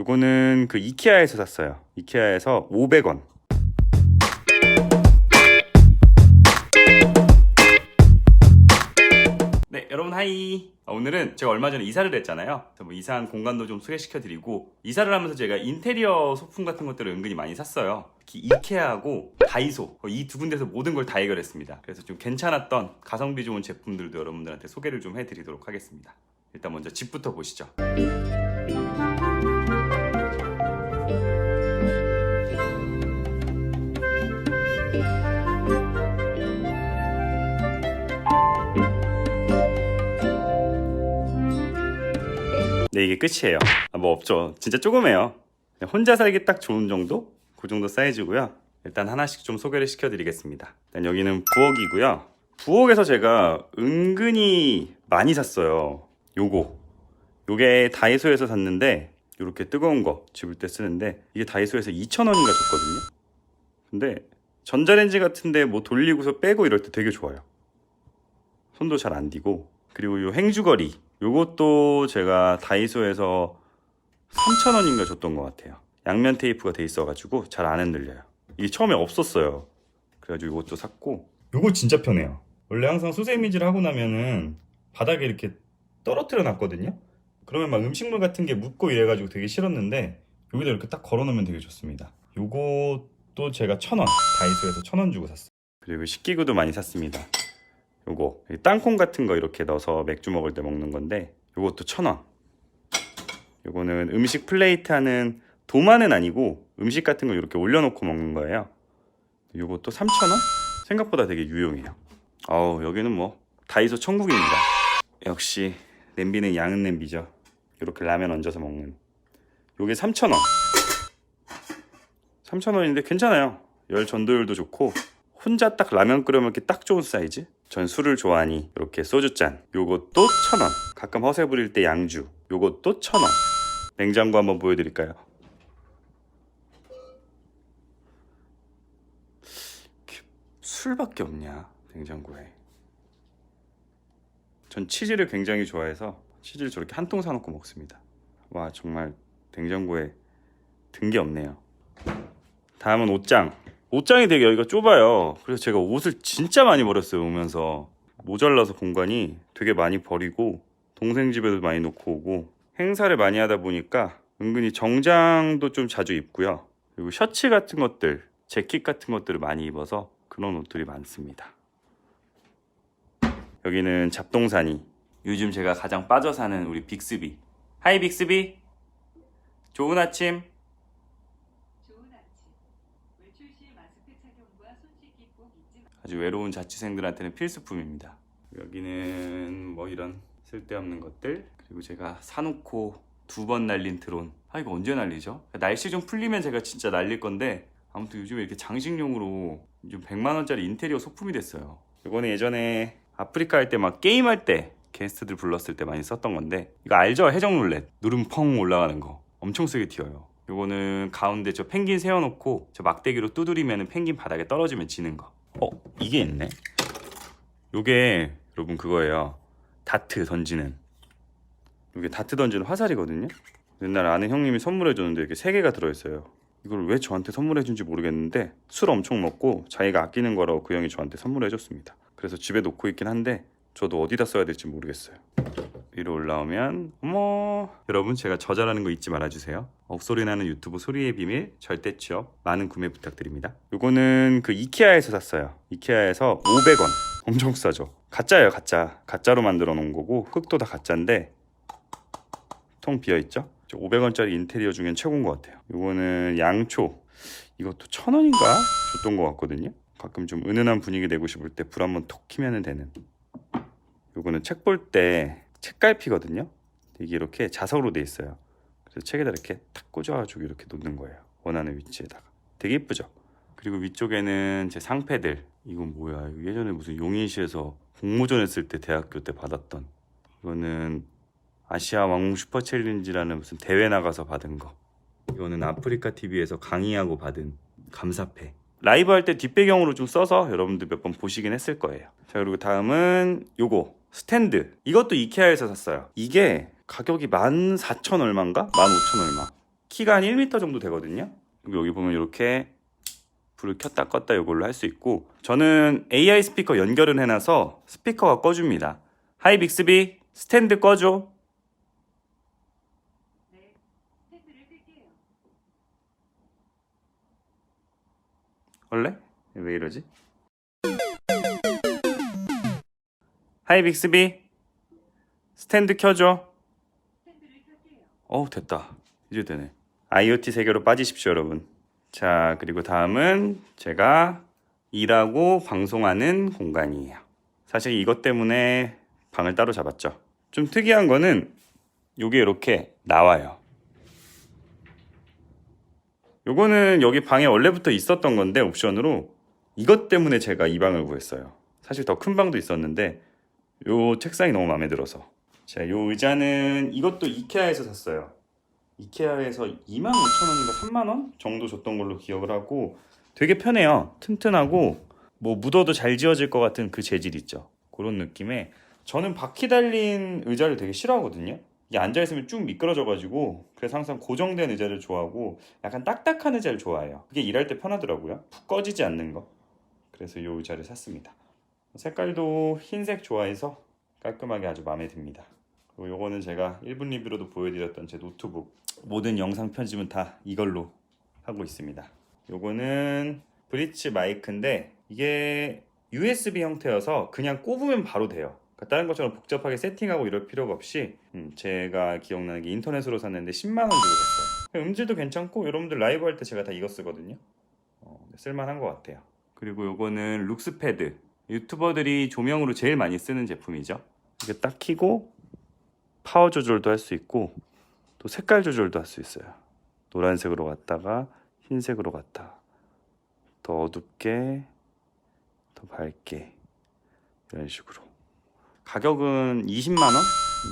요거는 그 이케아에서 샀어요. 이케아에서 500원. 네, 여러분 하이. 아, 오늘은 제가 얼마 전에 이사를 했잖아요. 뭐 이사한 공간도 좀 소개시켜드리고 이사를 하면서 제가 인테리어 소품 같은 것들을 은근히 많이 샀어요. 특히 이케아하고 다이소 이 두 군데서 모든 걸 다 해결했습니다. 그래서 좀 괜찮았던 가성비 좋은 제품들도 여러분들한테 소개를 좀 해드리도록 하겠습니다. 일단 먼저 집부터 보시죠. 네 이게 끝이에요. 아, 뭐 없죠. 진짜 조그매요. 혼자 살기 딱 좋은 정도? 그 정도 사이즈고요. 일단 하나씩 좀 소개를 시켜드리겠습니다. 일단 여기는 부엌이고요. 부엌에서 제가 은근히 많이 샀어요. 요거. 요게 다이소에서 샀는데 이렇게 뜨거운 거 집을 때 쓰는데 이게 다이소에서 2,000원인가 줬거든요. 근데 전자레인지 같은데 뭐 돌리고서 빼고 이럴 때 되게 좋아요. 손도 잘 안 디고 그리고 요 행주거리 요것도 제가 다이소에서 3,000원인가 줬던 것 같아요. 양면 테이프가 돼 있어가지고 잘 안 흔들려요. 이게 처음에 없었어요. 그래가지고 이것도 샀고 요거 진짜 편해요. 원래 항상 수세미질 하고 나면은 바닥에 이렇게 떨어뜨려 놨거든요. 그러면 막 음식물 같은 게 묻고 이래가지고 되게 싫었는데 여기다 이렇게 딱 걸어놓으면 되게 좋습니다. 요것도 제가 천 원 다이소에서 천 원 주고 샀어요. 그리고 식기구도 많이 샀습니다. 요거 땅콩 같은 거 이렇게 넣어서 맥주 먹을 때 먹는 건데 요것도 천 원. 요거는 음식 플레이트 하는 도마는 아니고 음식 같은 거 이렇게 올려놓고 먹는 거예요. 요것도 3,000원? 생각보다 되게 유용해요. 아우 여기는 뭐 다이소 천국입니다. 역시 냄비는 양은 냄비죠. 이렇게 라면 얹어서 먹는. 요게 3,000원. 3,000원인데 괜찮아요. 열 전도율도 좋고 혼자 딱 라면 끓여 먹기 딱 좋은 사이즈. 전 술을 좋아하니 이렇게 소주잔. 요것도 1,000원. 가끔 허세 부릴 때 양주. 요것도 1,000원. 냉장고 한번 보여드릴까요? 술밖에 없냐 냉장고에. 전 치즈를 굉장히 좋아해서 치즈를 저렇게 한 통 사놓고 먹습니다. 와 정말 냉장고에 든 게 없네요. 다음은 옷장. 옷장이 되게 여기가 좁아요. 그래서 제가 옷을 진짜 많이 버렸어요 오면서 모자라서 공간이 되게 많이 버리고 동생 집에도 많이 놓고 오고 행사를 많이 하다 보니까 은근히 정장도 좀 자주 입고요. 그리고 셔츠 같은 것들, 재킷 같은 것들을 많이 입어서 그런 옷들이 많습니다. 여기는 잡동사니. 요즘 제가 가장 빠져 사는 우리 빅스비. 하이 빅스비. 좋은 아침. 좋은 아침. 외출 시 마스크 착용과 손 씻기 꼭 잊지 마. 아주 외로운 자취생들한테는 필수품입니다. 여기는 뭐 이런 쓸데없는 것들 그리고 제가 사놓고 두 번 날린 드론. 아 이거 언제 날리죠? 날씨 좀 풀리면 제가 진짜 날릴 건데 아무튼 요즘에 이렇게 장식용으로 좀 100만 원짜리 인테리어 소품이 됐어요. 이거는 예전에 아프리카 할 때 막 게임 할 때 게스트들 불렀을 때 많이 썼던 건데 이거 알죠? 해적 룰렛 누르면 펑 올라가는 거 엄청 세게 튀어요. 요거는 가운데 저 펭귄 세워놓고 저 막대기로 두드리면 펭귄 바닥에 떨어지면 지는 거. 어 이게 있네. 요게 여러분 그거예요. 다트 던지는. 요게 다트 던지는 화살이거든요. 옛날 아는 형님이 선물해 줬는데 이렇게 세 개가 들어 있어요. 이걸 왜 저한테 선물해 준지 모르겠는데 술 엄청 먹고 자기가 아끼는 거라고 그 형이 저한테 선물해 줬습니다. 그래서 집에 놓고 있긴 한데 저도 어디다 써야 될지 모르겠어요. 위로 올라오면 어머 여러분 제가 저잘하는 거 잊지 말아주세요. 억소리 나는 유튜브 소리의 비밀 절대 취업 많은 구매 부탁드립니다. 요거는 그 이케아에서 샀어요. 이케아에서 500원. 엄청 싸죠. 가짜예요 가짜. 가짜로 만들어 놓은 거고 흙도 다 가짜인데 통 비어있죠? 500원짜리 인테리어 중엔 최고인 것 같아요. 요거는 양초. 이것도 천 원인가? 줬던 것 같거든요. 가끔 좀 은은한 분위기 내고 싶을 때 불 한번 톡 키면 되는. 요거는 책 볼 때 책갈피거든요. 이게 이렇게 자석으로 돼 있어요. 그래서 책에다 이렇게 탁 꽂아가지고 이렇게 놓는 거예요. 원하는 위치에다가. 되게 예쁘죠? 그리고 위쪽에는 제 상패들. 이건 뭐야? 예전에 무슨 용인시에서 공모전 했을 때 대학교 때 받았던. 이거는 아시아 왕궁 슈퍼 챌린지라는 무슨 대회 나가서 받은 거. 이거는 아프리카 TV에서 강의하고 받은 감사패. 라이브 할 때 뒷배경으로 좀 써서 여러분들 몇 번 보시긴 했을 거예요. 자, 그리고 다음은 요거. 스탠드. 이것도 이케아에서 샀어요. 이게 가격이 14,000 얼마인가? 15,000 얼마. 키가 한 1m 정도 되거든요. 여기 보면 이렇게 불을 켰다 껐다 이걸로 할 수 있고 저는 AI 스피커 연결은 해놔서 스피커가 꺼줍니다. 하이 빅스비 스탠드 꺼줘. 원래? 왜 이러지? 하이 빅스비. 스탠드 켜줘. 어우 됐다. 이제 되네. IoT 세계로 빠지십시오 여러분. 자 그리고 다음은 제가 일하고 방송하는 공간이에요. 사실 이것 때문에 방을 따로 잡았죠. 좀 특이한 거는 요게 이렇게 나와요. 요거는 여기 방에 원래부터 있었던 건데 옵션으로 이것 때문에 제가 이 방을 구했어요. 사실 더 큰 방도 있었는데 요 책상이 너무 마음에 들어서 자, 요 의자는 이것도 이케아에서 샀어요. 이케아에서 25,000원인가 3만원 정도 줬던 걸로 기억을 하고 되게 편해요. 튼튼하고 뭐 묻어도 잘 지워질 것 같은 그 재질 있죠. 그런 느낌에 저는 바퀴 달린 의자를 되게 싫어하거든요. 이게 앉아있으면 쭉 미끄러져가지고 그래서 항상 고정된 의자를 좋아하고 약간 딱딱한 의자를 좋아해요. 그게 일할 때 편하더라고요. 푹 꺼지지 않는 거. 그래서 이 의자를 샀습니다. 색깔도 흰색 좋아해서 깔끔하게 아주 마음에 듭니다. 그리고 요거는 제가 1분 리뷰로도 보여드렸던 제 노트북 모든 영상 편집은 다 이걸로 하고 있습니다. 요거는 브릿지 마이크인데 이게 USB 형태여서 그냥 꼽으면 바로 돼요. 그러니까 다른 것처럼 복잡하게 세팅하고 이럴 필요가 없이 음, 제가 기억나는 게 인터넷으로 샀는데 10만 원 주고 샀어요. 음질도 괜찮고 여러분들 라이브 할 때 제가 다 이거 쓰거든요. 어, 쓸만한 것 같아요. 그리고 요거는 룩스패드 유튜버들이 조명으로 제일 많이 쓰는 제품이죠 이게 딱 키고 파워 조절도 할 수 있고 또 색깔 조절도 할 수 있어요. 노란색으로 갔다가 흰색으로 갔다. 더 어둡게, 더 밝게 이런 식으로. 가격은 20만 원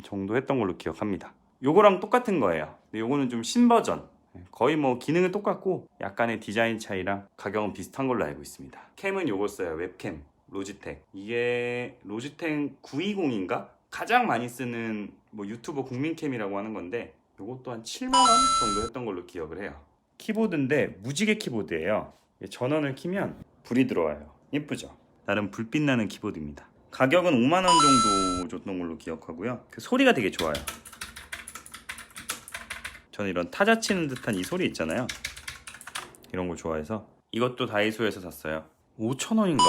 정도 했던 걸로 기억합니다. 요거랑 똑같은 거예요. 근데 요거는 좀 신버전. 거의 뭐 기능은 똑같고 약간의 디자인 차이랑 가격은 비슷한 걸로 알고 있습니다. 캠은 요거 써요. 웹캠. 로지텍. 이게 로지텍 920인가? 가장 많이 쓰는 뭐 유튜버 국민캠이라고 하는 건데 요것도 한 7만 원 정도 했던 걸로 기억을 해요. 키보드인데 무지개 키보드예요. 전원을 키면 불이 들어와요. 예쁘죠? 나름 불빛 나는 키보드입니다. 가격은 5만 원 정도 줬던 걸로 기억하고요. 그 소리가 되게 좋아요. 저는 이런 타자 치는 듯한 이 소리 있잖아요. 이런 걸 좋아해서 이것도 다이소에서 샀어요. 5천 원인가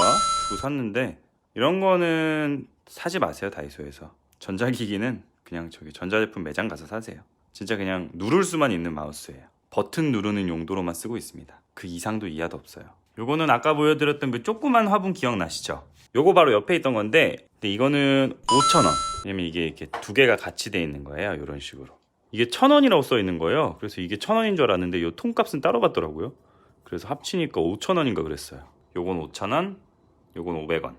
주고 샀는데 이런 거는 사지 마세요 다이소에서. 전자기기는 그냥 저기 전자제품 매장 가서 사세요. 진짜 그냥 누를 수만 있는 마우스예요. 버튼 누르는 용도로만 쓰고 있습니다. 그 이상도 이하도 없어요. 요거는 아까 보여드렸던 그 조그만 화분 기억나시죠? 요거 바로 옆에 있던 건데 근데 이거는 5,000원. 왜냐면 이게 이렇게 두 개가 같이 돼 있는 거예요. 이런 식으로. 이게 1,000원이라고 써 있는 거예요. 그래서 이게 1,000원인 줄 알았는데 요 통값은 따로 받더라고요. 그래서 합치니까 5,000원인가 그랬어요. 요건 5,000원, 요건 500원.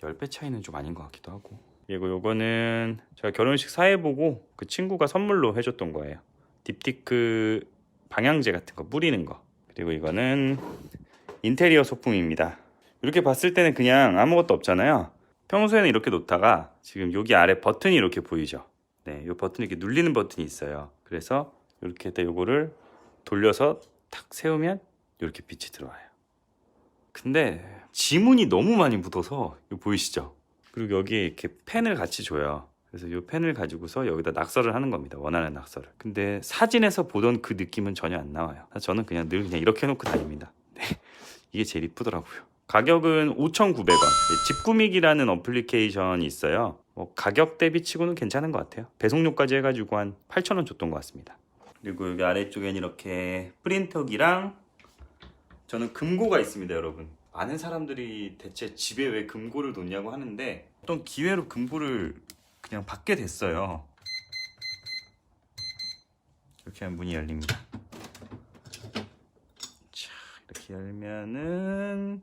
10배 차이는 좀 아닌 것 같기도 하고. 그리고 요거는 제가 결혼식 사회 보고 그 친구가 선물로 해줬던 거예요. 딥티크 방향제 같은 거 뿌리는 거. 그리고 이거는 인테리어 소품입니다. 이렇게 봤을 때는 그냥 아무것도 없잖아요. 평소에는 이렇게 놓다가 지금 여기 아래 버튼이 이렇게 보이죠. 네, 이 버튼 이렇게 눌리는 버튼이 있어요. 그래서 이렇게 딱 요거를 돌려서 탁 세우면 이렇게 빛이 들어와요. 근데 지문이 너무 많이 묻어서 이거 보이시죠? 그리고 여기에 이렇게 펜을 같이 줘요. 그래서 이 펜을 가지고서 여기다 낙서를 하는 겁니다. 원하는 낙서를. 근데 사진에서 보던 그 느낌은 전혀 안 나와요. 저는 그냥 늘 그냥 이렇게 해놓고 다닙니다. 네. 이게 제일 이쁘더라고요. 가격은 5,900원. 집꾸미기라는 어플리케이션이 있어요. 뭐 가격 대비 치고는 괜찮은 것 같아요. 배송료까지 해가지고 한 8,000원 줬던 것 같습니다. 그리고 여기 아래쪽엔 이렇게 프린터기랑 저는 금고가 있습니다, 여러분. 많은 사람들이 대체 집에 왜 금고를 놓냐고 하는데 어떤 기회로 금고를 그냥 받게 됐어요. 이렇게 하면 문이 열립니다. 자, 이렇게 열면은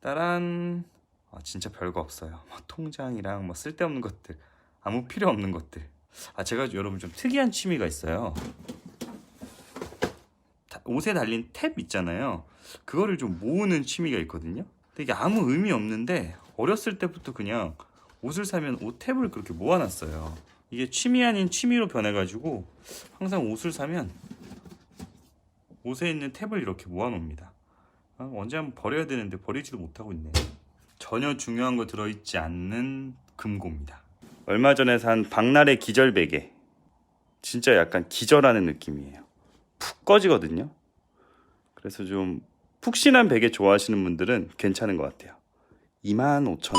따란 아, 진짜 별거 없어요. 뭐 통장이랑 뭐 쓸데없는 것들 아무 필요 없는 것들. 아 제가 여러분 좀 특이한 취미가 있어요. 다- 옷에 달린 탭 있잖아요. 그거를 좀 모으는 취미가 있거든요. 이게 아무 의미 없는데 어렸을 때부터 그냥 옷을 사면 옷 탭을 그렇게 모아놨어요. 이게 취미 아닌 취미로 변해가지고 항상 옷을 사면 옷에 있는 탭을 이렇게 모아놓습니다. 아, 언제 한번 버려야 되는데 버리지도 못하고 있네. 전혀 중요한 거 들어있지 않는 금고입니다. 얼마 전에 산 박날의 기절 베개. 진짜 약간 기절하는 느낌이에요. 푹 꺼지거든요. 그래서 좀 푹신한 베개 좋아하시는 분들은 괜찮은 것 같아요. 25,000원?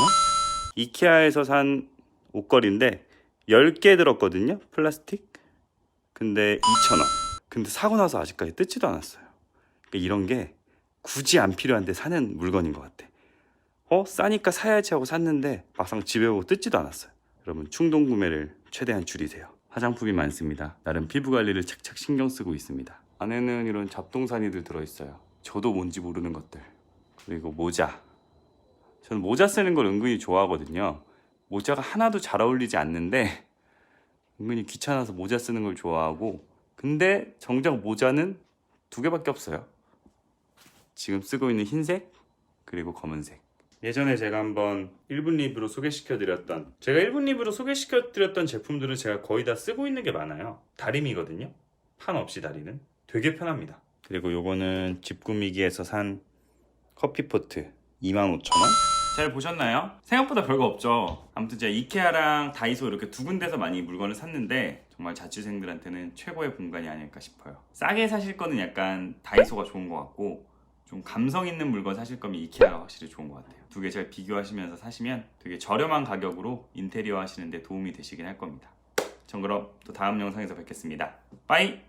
이케아에서 산 옷걸이인데 10개 들었거든요. 플라스틱. 근데 2,000원. 근데 사고 나서 아직까지 뜯지도 않았어요. 그러니까 이런 게 굳이 안 필요한데 사는 물건인 것 같아. 어? 싸니까 사야지 하고 샀는데 막상 집에 오고 뜯지도 않았어요. 여러분 충동 구매를 최대한 줄이세요. 화장품이 많습니다. 나름 피부 관리를 착착 신경 쓰고 있습니다. 안에는 이런 잡동사니들 들어있어요. 저도 뭔지 모르는 것들. 그리고 모자. 저는 모자 쓰는 걸 은근히 좋아하거든요. 모자가 하나도 잘 어울리지 않는데 은근히 귀찮아서 모자 쓰는 걸 좋아하고 근데 정작 모자는 두 개밖에 없어요. 지금 쓰고 있는 흰색 그리고 검은색. 예전에 제가 한번 1분 리뷰로 소개시켜 드렸던 제가 1분 리뷰로 소개시켜 드렸던 제품들은 제가 거의 다 쓰고 있는 게 많아요. 다림이거든요. 판 없이 다리는 되게 편합니다. 그리고 요거는 집 꾸미기에서 산 커피포트 25,000원. 잘 보셨나요? 생각보다 별거 없죠. 아무튼 제가 이케아랑 다이소 이렇게 두 군데서 많이 물건을 샀는데 정말 자취생들한테는 최고의 공간이 아닐까 싶어요. 싸게 사실 거는 약간 다이소가 좋은 것 같고 좀 감성 있는 물건 사실 거면 이케아가 확실히 좋은 것 같아요. 두 개 잘 비교하시면서 사시면 되게 저렴한 가격으로 인테리어 하시는데 도움이 되시긴 할 겁니다. 전 그럼 또 다음 영상에서 뵙겠습니다. 빠이!